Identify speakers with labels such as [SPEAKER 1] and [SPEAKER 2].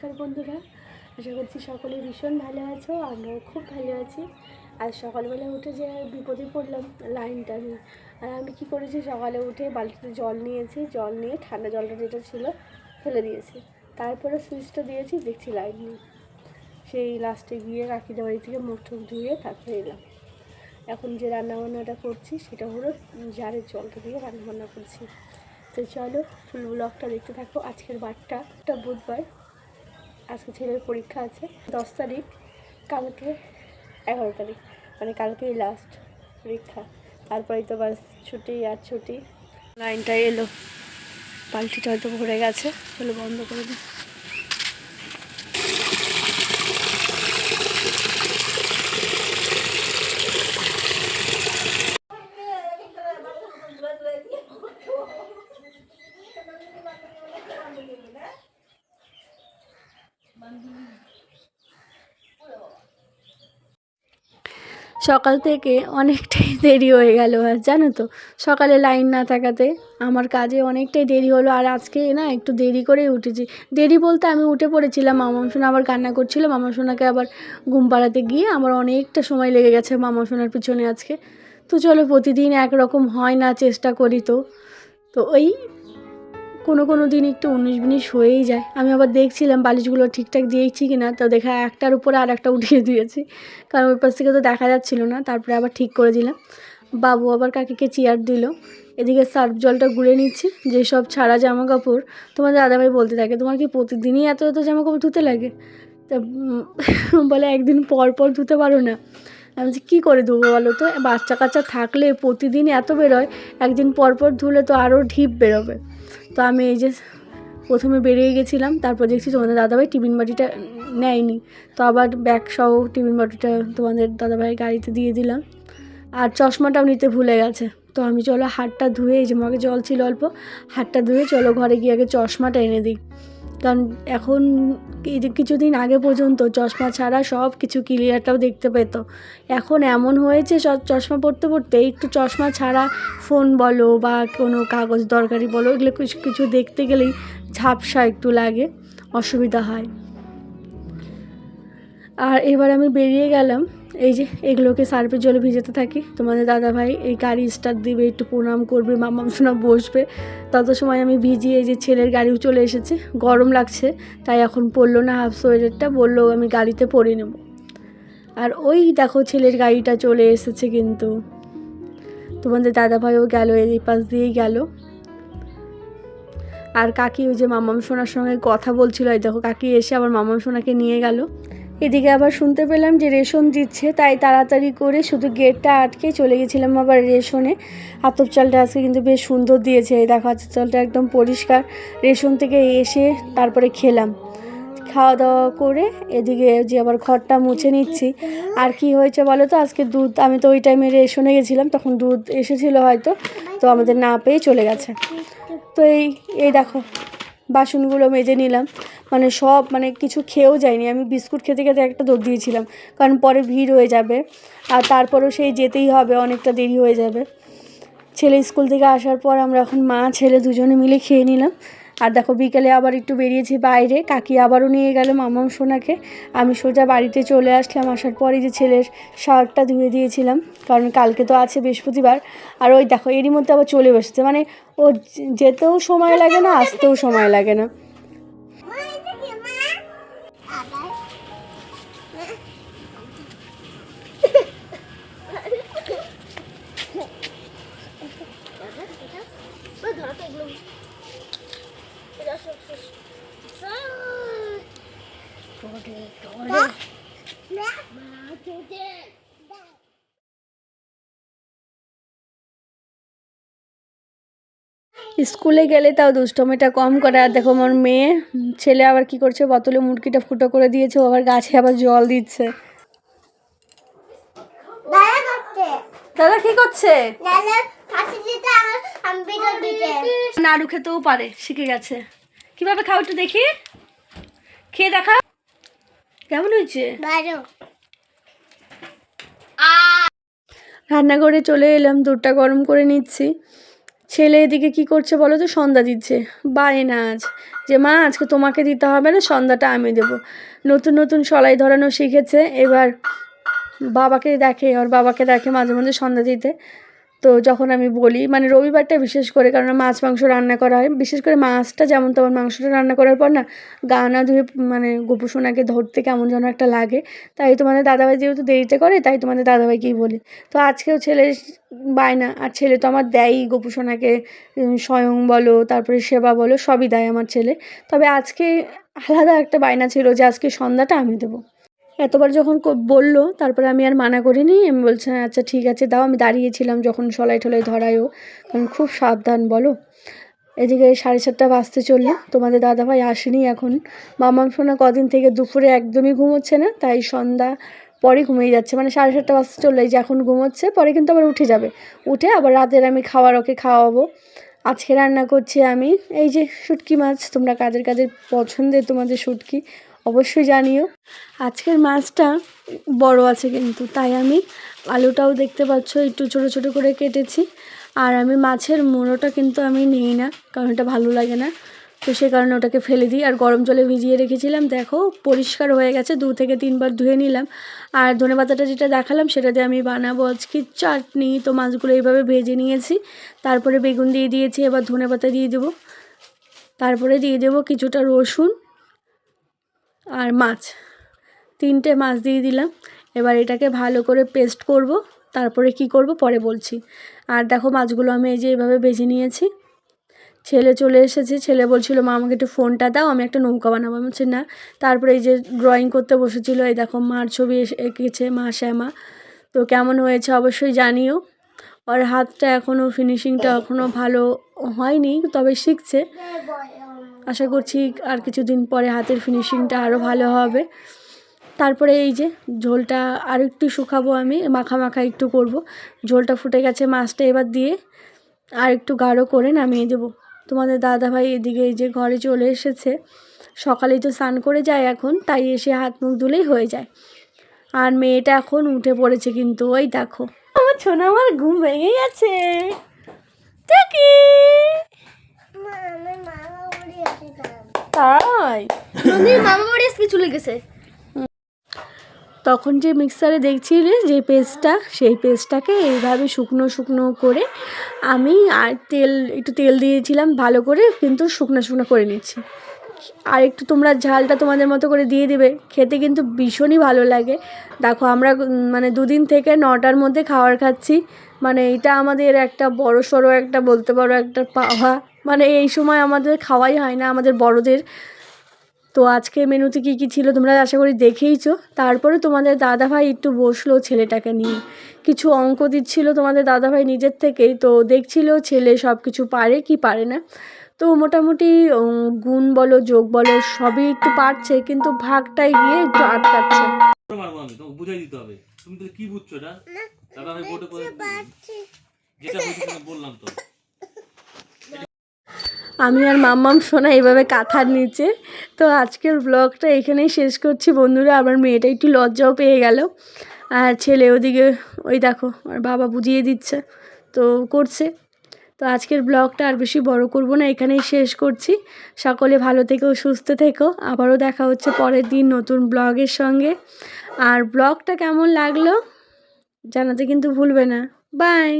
[SPEAKER 1] নমস্কার বন্ধুরা, আশা করছি সকলে ভীষণ ভালো আছো আমরাও খুব ভালো আছি। আর সকালবেলা উঠে যে বিপদে পড়লাম লাইনটা নিয়ে। আর আমি কি করেছি, সকালে উঠে বালতিতে জল নিয়েছি, জল নিয়ে ঠান্ডা জলটা যেটা ছিল ফেলে দিয়েছি। তারপরে সুইচটা দিয়েছি, দেখছি লাইন নেই। সেই লাস্টে গিয়ে কাকিদের বাড়ি থেকে মুখ টুক ধুয়ে তারপরে এলাম। এখন যে রান্নাবান্নাটা করছি, সেটা হলো জারের জলটা দিয়ে রান্নাবান্না করছি। তো চলো ফুল ব্লগটা দেখতে থাকো। আজকের বারটা, একটা বুধবার। আজকে ছেলের পরীক্ষা আছে, দশ তারিখ, কালকে এগারো তারিখ মানে কালকেই লাস্ট পরীক্ষা। তারপরেই তো বাস ছুটি আর ছুটি। লাইনটা এলো, বালতিটা হয়তো ভরে গেছে, তাহলে বন্ধ করে দিই। সকাল থেকে অনেকটাই দেরি হয়ে গেল জানো তো, সকালে লাইন না থাকাতে আমার কাজে অনেকটাই দেরি হলো, আর আজকে না একটু দেরি করেই উঠেছি। দেরি বলতে আমি উঠে পড়েছিলাম মামা সোনা আবার কান্না করছিল মামা সোনাকে আবার ঘুম পাড়াতে গিয়ে আমার অনেকটা সময় লেগে গেছে মামা সোনার পিছনে আজকে। তো চলো, প্রতিদিন একরকম হয় না, চেষ্টা করি তো। তো ওই কোনো কোনো দিন একটু উনিশ বিনিশ হয়েই যায়। আমি আবার দেখছিলাম বালিশগুলো ঠিকঠাক দিয়েছি কি না তো দেখা একটার উপরে আর একটা উঠিয়ে দিয়েছি। কারণ ওই পাশ থেকে তো দেখা যাচ্ছিল না, তারপরে আবার ঠিক করে দিলাম। বাবু আবার কাকিকে চেয়ার দিল। এদিকে সার্ফ জলটা গুলে নিচ্ছি যেসব ছাড়া জামা কাপড় তোমার দাদাভাই বলতে থাকে, তোমার কি প্রতিদিনই এত এত জামা কাপড় ধুতে লাগে? তা বলে, একদিন পর পর ধুতে পারো না। আমি বলছি, কী করে ধুবো বলো তো? বাচ্চা কাচ্চা থাকলে প্রতিদিন এত বেরোয়, একদিন পর পর ধুলে তো আরও ঢিপ বেরোবে। তো আমি এই যে প্রথমে বেরিয়ে গেছিলাম, তারপর দেখছি তোমাদের দাদাভাই টিফিন বাটিটা নেয়নি। তো আবার ব্যাগ সহ টিফিন বাটিটা তোমাদের দাদাভাই গাড়িতে দিয়ে দিলাম। আর চশমাটাও নিতে ভুলে গেছে। তো আমি চলো হাতটা ধুয়ে, এই যে মাকে জল ছিল অল্প, হাতটা ধুয়ে চলো ঘরে গিয়ে আগে চশমাটা এনে দিই। কারণ এখন কিছুদিন আগে পর্যন্ত চশমা ছাড়া সব কিছু ক্লিয়ারটাও দেখতে পেত। এখন এমন হয়েছে চ- চশমা পড়তে পড়তে একটু চশমা ছাড়া ফোন বলো বা কোনো কাগজ দরকারি বলো, এগুলো কিছু কিছু দেখতে গেলেই ঝাপসা একটু লাগে, অসুবিধা হয়। আর এবার আমি বেরিয়ে গেলাম। এই যে এগুলোকে সার্ফের জলে ভিজাতে থাকি। তোমাদের দাদা ভাই এই গাড়ি স্টার্ট দিবে, একটু প্রণাম করবে, মামাম সোনা বসবে। তত সময় আমি ভিজিয়ে এই যে ছেলের গাড়িও চলে এসেছে। গরম লাগছে, তাই এখন পরলো না হাফ সোয়েটারটা বলল আমি গাড়িতে পরে নেব। আর ওই দেখো ছেলের গাড়িটা চলে এসেছে কিন্তু। তোমাদের দাদা ভাইও গেল, এই পাশ দিয়েই গেল। আর কাকি ওই যে মামাম সোনার সঙ্গে কথা বলছিল, এই দেখো কাকি এসে আবার মামাম সোনাকে নিয়ে গেল। এদিকে আবার শুনতে পেলাম যে রেশন দিচ্ছে, তাই তাড়াতাড়ি করে শুধু গেটটা আটকে চলে গেছিলাম আবার রেশনে। আতপ চালটা আজকে কিন্তু বেশ সুন্দর দিয়েছে, এই দেখো আতপ চালটা একদম পরিষ্কার। রেশন থেকে এসে তারপরে খেলাম। খাওয়া দাওয়া করে এদিকে যে আবার ঘরটা মুছে নিচ্ছি। আর কি হয়েছে বলো তো, আজকে দুধ, আমি তো ওই টাইমে রেশনে গেছিলাম, তখন দুধ এসেছিল হয়তো, তো আমাদের না পেয়ে চলে গেছে। তো এই এই দেখো। বাসনগুলো মেজে নিলাম। মানে সব মানে কিছু খেয়েও যায়নি। আমি বিস্কুট খেতে খেতে একটা দৌড় দিয়েছিলাম, কারণ পরে ভিড় হয়ে যাবে। আর তারপরেও সেই যেতেই হবে, অনেকটা দেরি হয়ে যাবে। ছেলে স্কুল থেকে আসার পর আমরা এখন মা, ছেলে দুজনে মিলে খেয়ে নিলাম। আর দেখো বিকেলে আবার একটু বেরিয়েছি বাইরে কাকি আবারও নিয়ে গেল মামাম সোনাকে। আমি সোজা বাড়িতে চলে আসলাম আসার পরে যে ছেলের শার্টটা ধুয়ে দিয়েছিলাম কারণ কালকে তো আছে বৃহস্পতিবার। আর ওই দেখো এরই মধ্যে আবার চলে বসেছে মানে ও যেতেও সময় লাগে না আসতেও সময় লাগে না। স্কুলে গেলে তাও দুষ্টমিটা কম করে। আর দেখো আমার মেয়ে ছেলে আবার কি করছে? বোতলে মুটকিটা ফুটো করে দিয়েছে ও আবার গাছে আবার জল দিচ্ছে।
[SPEAKER 2] দাদা
[SPEAKER 1] কি করছে? নাড়ু খেতেও পারে শিখে গেছে। কীভাবে খাও একটু দেখি? খেয়ে দেখা কেমন হয়েছে?
[SPEAKER 2] ভালো।
[SPEAKER 1] রান্নাঘরে চলে এলাম দুধটা গরম করে নিচ্ছি। ছেলে এদিকে কি করছে বলো তো? সন্ধ্যা দিচ্ছে। বায়না আজ। যে মা আজকে তোমাকে দিতে হবে না সন্ধ্যাটা আমি দেবো। নতুন নতুন সলাই ধরানো শিখেছে। এবার বাবাকে দেখে ওর বাবাকে দেখে মাঝে মাঝে সন্ধ্যা দিতে। তো যখন আমি বলি মানে রবিবারটা বিশেষ করে, কারণ মাছ, মাংস রান্না করা হয়, বিশেষ করে মাছটা যেমন তেমন মাংসটা রান্না করার পর না, গা না ধুয়ে মানে গোপুসোনাকে ধরতে কেমন যেন একটা লাগে। তাই তোমাদের দাদাভাই যেহেতু দেরিতে করে, তাই তোমাদের দাদাভাইকেই বলি। তো আজকেও ছেলে বায়না আর ছেলে তো আমার দেয়ই গোপুসোনাকে স্বয়ং বলো, তারপরে সেবা বলো, সবই দেয় আমার ছেলে। তবে আজকে আলাদা একটা বায়না ছিল যে আজকে সন্ধ্যাটা আমি দেবো। এতবার যখন বলল, তারপরে আমি আর মানা করিনি, আমি বলছি আচ্ছা ঠিক আছে, দাও। আমি দাঁড়িয়েছিলাম যখন সলাই টলাই ধরায়ও। কারণ খুব সাবধান, বলো। এদিকে সাড়ে সাতটা বাজতে চলল। তোমাদের দাদাভাই আসেনি এখন। মামাম শোনা কদিন থেকে দুপুরে একদমই ঘুমোচ্ছে না, তাই সন্ধ্যা পরে ঘুমিয়ে যাচ্ছে। মানে সাড়ে সাতটা বাজতে চলল যে এখন ঘুমোচ্ছে, পরে কিন্তু আবার উঠে যাবে। উঠে আবার রাতের আমি খাওয়ার ওকে খাওয়াবো। আজকে রান্না করছি আমি। এই যে শুটকি মাছ, তোমরা কাদের কাদের পছন্দের তোমাদের শুটকি অবশ্যই জানিও। আজকের মাছটা বড় আছে কিন্তু, তাই আমি আলুটাও দেখতে পাচ্ছ, একটু ছোটো ছোটো করে কেটেছি। আর আমি মাছের মুড়োটা কিন্তু আমি নিই না, কারণ এটা ভালো লাগে না। তো সে কারণে ওটাকে ফেলে দিই। আর গরম জলে ভিজিয়ে রেখেছিলাম, দেখো, পরিষ্কার হয়ে গেছে, দু থেকে তিনবার ধুয়ে নিলাম। আর ধনে পাতাটা যেটা দেখালাম, সেটা দিয়ে আমি বানাবো আজকে চাটনি। তো মাছগুলো এইভাবে ভেজে নিয়েছি। তারপরে বেগুন দিয়ে দিয়েছি, এবার ধনে পাতা দিয়ে দেবো। তারপরে দিয়ে দেবো কিছুটা রসুন। আর মাছ, তিনটে মাছ দিয়ে দিলাম। এবার এটাকে ভালো করে পেস্ট করব, তারপরে কি করব পরে বলছি। আর দেখো মাছগুলো আমি এই যে এভাবে ভেজে নিয়েছি। ছেলে চলে এসেছে, ছেলে বলছিল, মা, আমাকে একটু ফোনটা দাও, আমি একটা নৌকা বানাবো। আমি বলছি, না। তারপরে এই যে ড্রয়িং করতে বসেছিল, এই দেখো মার ছবি এঁকেছে মা শ্যামা। তো কেমন হয়েছে অবশ্যই জানিও। ওর হাতটা এখনও ফিনিশিংটা এখনও ভালো হয়নি, তবে শিখছে। আশা করছি আর কিছুদিন পরে হাতের ফিনিশিংটা আরও ভালো হবে। তারপরে এই যে ঝোলটা আর একটু শুকাবো আমি মাখা মাখা একটু করব। ঝোলটা ফুটে গেছে মাছটা এবার দিয়ে আর একটু গাঢ় করে নামিয়ে দেবো। তোমাদের দাদাভাই এদিকে এই যে ঘরে চলে এসেছে। সকালেই তো স্নান করে যায় এখন, তাই এসে হাত মুখ ধুলেই হয়ে যায়। আর মেয়েটা এখন উঠে পড়েছে কিন্তু, ওই দেখো। আমার ছোনা আমার ঘুম ভেঙে গেছে টুকি
[SPEAKER 2] মা আমার মামা বাড়ি আছে
[SPEAKER 1] তাই?
[SPEAKER 2] মামা বাড়ি আজকে চলে গেছে।
[SPEAKER 1] তখন যে মিক্সারে দেখছিলে যে পেস্টটা সেই পেস্টটাকে এইভাবে শুকনো শুকনো করে আমি আর তেল একটু তেল দিয়েছিলাম ভালো করে কিন্তু শুকনো শুকনো করে নিচ্ছি। আর একটু তোমরা ঝালটা তোমাদের মতো করে দিয়ে দেবে খেতে কিন্তু ভীষণই ভালো লাগে। দেখো আমরা মানে দুদিন থেকে নটার মধ্যে খাবার খাচ্ছি। মানে এটা আমাদের একটা বড় সড়ো একটা বলতে পারো একটা পাওয়া মানে এই সময় আমাদের খাওয়াই হয় না আমাদের বড়দের। তো আজকে মেনুতে কী কী ছিল তোমরা আশা করি দেখেইছো। তারপরে তোমাদের দাদাভাই একটু বসল ছেলেটাকে নিয়ে। কিছু অঙ্ক দিচ্ছিল তোমাদের দাদাভাই নিজের থেকেই তো দেখছিল ছেলে সব কিছু পারে কি পারে না। তো মোটামুটি গুণ বলো যোগ বলো সবই একটু পারছে কিন্তু ভাগটাই গিয়ে একটু আটকাচ্ছে।
[SPEAKER 3] করে মারবো আমি তোমাকে বুঝাই দিতে হবে। তুমি তো কি বুঝছ এটা? দাদা বোর্ডে যেটা বললাম তো।
[SPEAKER 1] আমি আর মাম্মাম সোনা এইভাবে কাঁথার নিচে। তো আজকের ব্লগটা এখানেই শেষ করছি বন্ধুরা, আমার মেয়েটা একটু লজ্জাও পেয়ে গেল। আর ছেলে ওদিকে, ওই দেখো, আর বাবা বুঝিয়ে দিচ্ছে, তো করছে। তো আজকের ব্লগটা আর বেশি বড় করব না, এখানেই শেষ করছি। সকলে ভালো থেকো, সুস্থ থেকো। আবারও দেখা হচ্ছে পরের দিন নতুন ব্লগের সঙ্গে। আর ব্লগটা কেমন লাগল জানাতে কিন্তু ভুলবে না। বাই